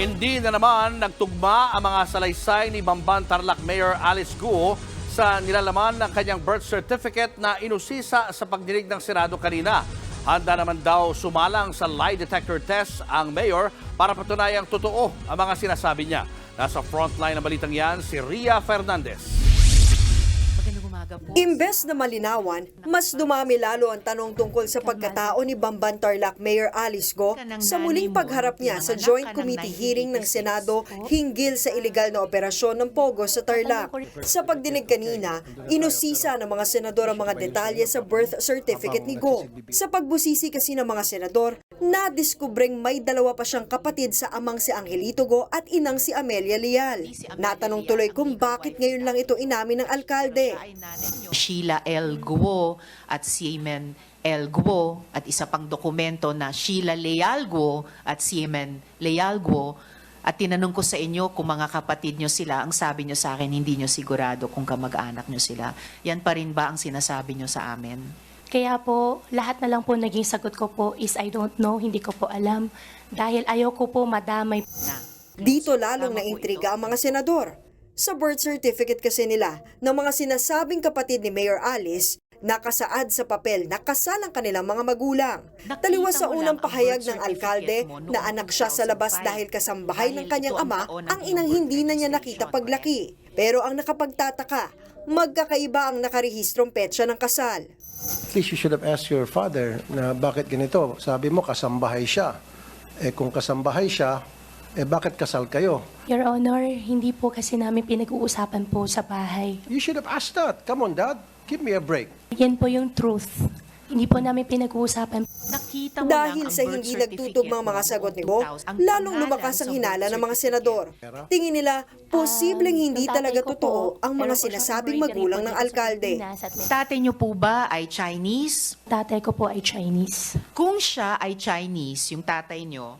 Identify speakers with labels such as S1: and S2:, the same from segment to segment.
S1: Hindi na naman nagtugma ang mga salaysay ni Bamban Tarlac Mayor Alice Guo sa nilalaman ng kanyang birth certificate na inusisa sa pagdinig ng Senado kanina. Handa naman daw sumalang sa lie detector test ang mayor para patunayang totoo ang mga sinasabi niya. Nasa frontline ng balitang yan si Ria Fernandez.
S2: Imbes na malinawan, mas dumami lalo ang tanong tungkol sa pagkatao ni Bamban Tarlac Mayor Alice Go sa muling pagharap niya sa Joint Committee hearing ng Senado hinggil sa iligal na operasyon ng Pogo sa Tarlac. Sa pagdinig kanina, inusisa ng mga senador ang mga detalye sa birth certificate ni Go. Sa pagbusisi kasi ng mga senador, nadiskubreng may dalawa pa siyang kapatid sa amang si Angelito Go at inang si Amelia Leal. Natanong tuloy kung bakit ngayon lang ito inamin ng alkalde.
S3: Sheila L. Guo at Siemen L. Guo at isa pang dokumento na Sheila Leal Guo at Siemen Leal Guo at tinanong ko sa inyo kung mga kapatid nyo sila, ang sabi nyo sa akin, hindi nyo sigurado kung kamag-anak nyo sila. Yan pa rin ba ang sinasabi nyo sa amin?
S4: Kaya po, lahat na lang po naging sagot ko po is I don't know, hindi ko po alam. Dahil ayoko po madamay.
S2: Dito lalong naintriga ang mga senador. Sa birth certificate kasi nila ng mga sinasabing kapatid ni Mayor Alice, nakasaad sa papel na kasal ang kanilang mga magulang. Taliwas sa unang pahayag ng alkalde na anak siya sa labas
S3: 2005.
S2: dahil kasambahay ng kanyang ama ang inang hindi na niya nakita paglaki. Pero ang nakapagtataka, magkakaiba ang nakarehistrong petsa ng kasal.
S5: At least you should have asked your father na bakit ganito. Sabi mo, kasambahay siya. Eh kung kasambahay siya, eh bakit kasal kayo?
S4: Your Honor, hindi po kasi namin pinag-uusapan po sa bahay.
S5: You should have asked that. Come on, Dad. Give me a break.
S4: Yan po yung truth. Hindi po namin pinag-uusapan.
S3: Nakita mo
S2: Dahil sa hindi nagtutugmang mga sagot ni Bo,
S3: 2000. Ang
S2: lalong lumakas ang hinala ng mga senador. Tingin nila, posibleng hindi talaga totoo
S4: po,
S2: ang mga sinasabing magulang ng alkalde.
S3: Tatay nyo po ba ay Chinese?
S4: Tatay ko po ay Chinese.
S3: Kung siya ay Chinese, yung tatay nyo,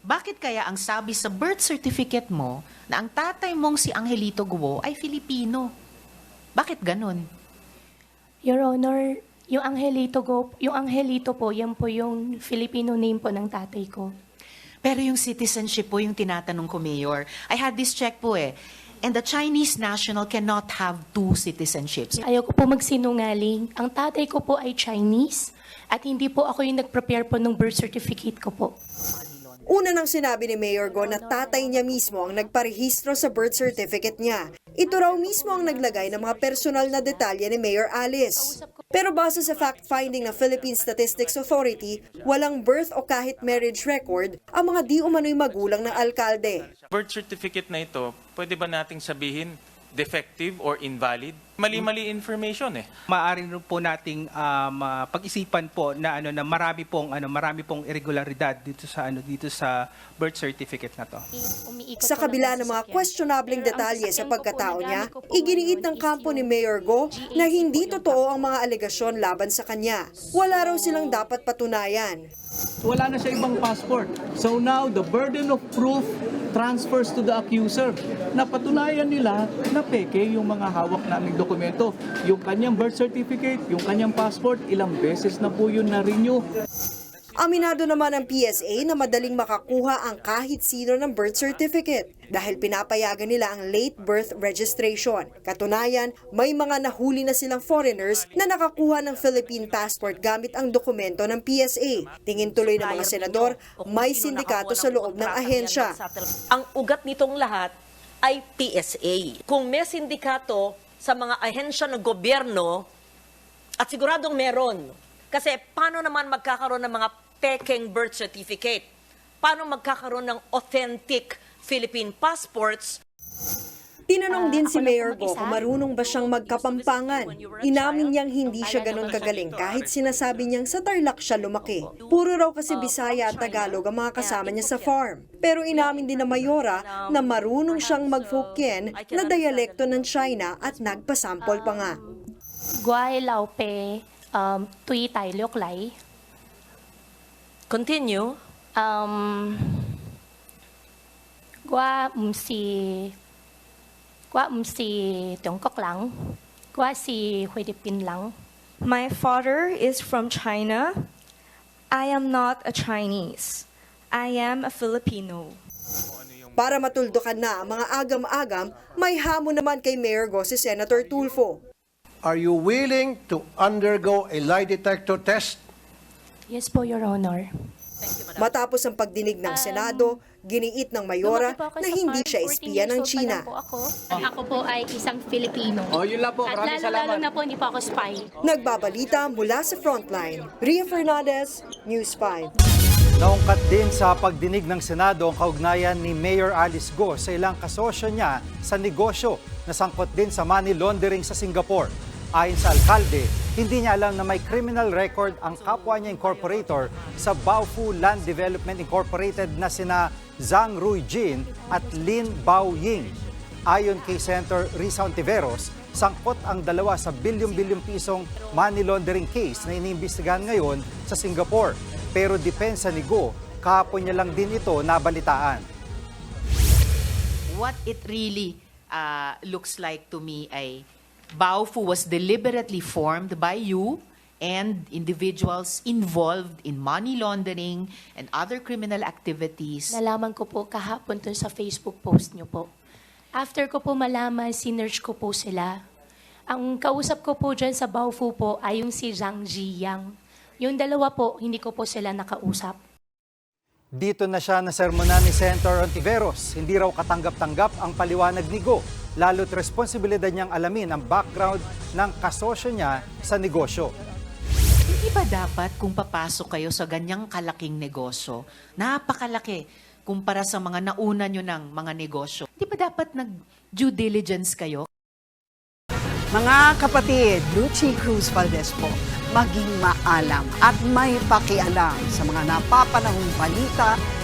S3: bakit kaya ang sabi sa birth certificate mo na ang tatay mong si Angelito Guo ay Filipino? Bakit ganun?
S4: Your Honor, yung Angelito, go, yung Angelito po, yan po yung Filipino name po ng tatay ko.
S3: Pero yung citizenship po yung tinatanong ko, Mayor. I had this check po eh. And the Chinese national cannot have two citizenships.
S4: Ayaw ko po magsinungaling. Ang tatay ko po ay Chinese at hindi po ako yung nag-prepare po ng birth certificate ko po.
S2: Una nang sinabi ni Mayor Go na tatay niya mismo ang nagparehistro sa birth certificate niya. Ito raw mismo ang naglagay ng mga personal na detalye ni Mayor Alice. Pero base sa fact-finding ng Philippine Statistics Authority, walang birth o kahit marriage record ang mga di umano'y magulang ng alkalde.
S6: birth certificate na ito, pwede ba nating sabihin defective or invalid? Mali-mali information eh.
S7: maaari rin po nating um, ah, pag-isipan po na ano na marami pong ano marami pong irregularidad dito sa ano dito sa birth certificate na to.
S2: Sa kabila ng mga questionabling detalye sa pagkatao niya, iginiit ng kampo ni Mayor Go
S4: G80
S2: na hindi totoo ang mga alegasyon laban sa kanya. Wala raw silang dapat patunayan.
S8: wala na siya ibang passport. So now, the burden of proof transfers to the accuser. Napatunayan nila na peke yung mga hawak naming dokumento. Yung kanyang birth certificate, yung kanyang passport, ilang beses na po yun na-renew.
S2: Aminado naman ang PSA na madaling makakuha ang kahit sino ng birth certificate dahil pinapayagan nila ang late birth registration. Katunayan, may mga nahuli na silang foreigners na nakakuha ng Philippine passport gamit ang dokumento ng PSA. Tingin tuloy ng mga senador, may sindikato sa loob ng ahensya.
S9: Ang ugat nitong lahat ay PSA. Kung may sindikato sa mga ahensya ng gobyerno, at siguradong meron, kasi paano naman magkakaroon ng mga peking birth certificate? Paano magkakaroon ng authentic Philippine passports
S2: Tinanong din
S4: Ah,
S2: si
S4: lang
S2: Mayor Go kung marunong ba siyang magkapampangan. Inamin niyang hindi siya ganun kagaling kahit sinasabi niyang sa Tarlac siya lumaki. Puro raw kasi Bisaya at Tagalog ang mga kasama niya sa farm. Pero inamin din na Mayora na marunong siyang mag-Hokkien na dialekto ng China at nagpasample pa nga.
S4: Guay lao pe um, tui tai liok lai.
S9: Continue.
S4: Um, qua um si qua um si Trung Quốc lang. Qua si Philippines lang.
S10: My father is from China. I am not a Chinese. I am a Filipino.
S2: Para matuldukan na ang mga agam-agam, may hamon naman kay Mayor Go si Senator Tulfo.
S5: Are you willing to undergo a lie detector test?
S4: Yes po, Your Honor.
S2: Matapos ang pagdinig ng Senado, giniit ng Mayora na hindi siya
S4: 14
S2: espiya ng China.
S4: ako. Ako po ay isang Filipino.
S8: Oh, yun lang po.
S4: At
S8: Maraming
S4: lalo-lalo
S8: salamat.
S4: na po, hindi po ako spy.
S2: Nagbabalita mula sa Frontline. Ria Fernandez, News 5.
S11: Naungkat din sa pagdinig ng Senado ang kaugnayan ni Mayor Alice Go sa ilang kasosyo niya sa negosyo na sangkot din sa money laundering sa Singapore. Ayon sa alkalde, hindi niya alam na may criminal record ang kapwa niya incorporator sa Baofu Land Development Incorporated na sina Zhang Rui Jin at Lin Bao Ying. Ayon kay Senator Risa Ontiveros, sangkot ang dalawa sa bilyong-bilyong pisong money laundering case na iniimbestigahan ngayon sa Singapore. Pero depensa ni Go, kahapon niya lang din ito nabalitaan.
S3: What it really uh, looks like to me ay Baofu was deliberately formed by you and individuals involved in money laundering and other criminal activities.
S4: Nalaman ko po kahapon to sa Facebook post niyo po. After ko po malaman, sinerge ko po sila. Ang kausap ko po dyan sa Baofu po ay yung si Zhang Ziyang. Yung dalawa po, hindi ko po sila nakausap.
S11: Dito na siya na sermonan ni Senator Ontiveros. Hindi raw katanggap-tanggap ang paliwanag ni Go. Lalo't responsibilidad niyang alamin ang background ng kasosyo niya sa negosyo.
S3: Hindi ba dapat kung papasok kayo sa ganyang kalaking negosyo, napakalaki kumpara sa mga nauna nyo ng mga negosyo, di ba dapat nag-due diligence kayo?
S12: Mga kapatid, Lucy Cruz Valdez po, maging maalam at may pakialam sa mga napapanahong balita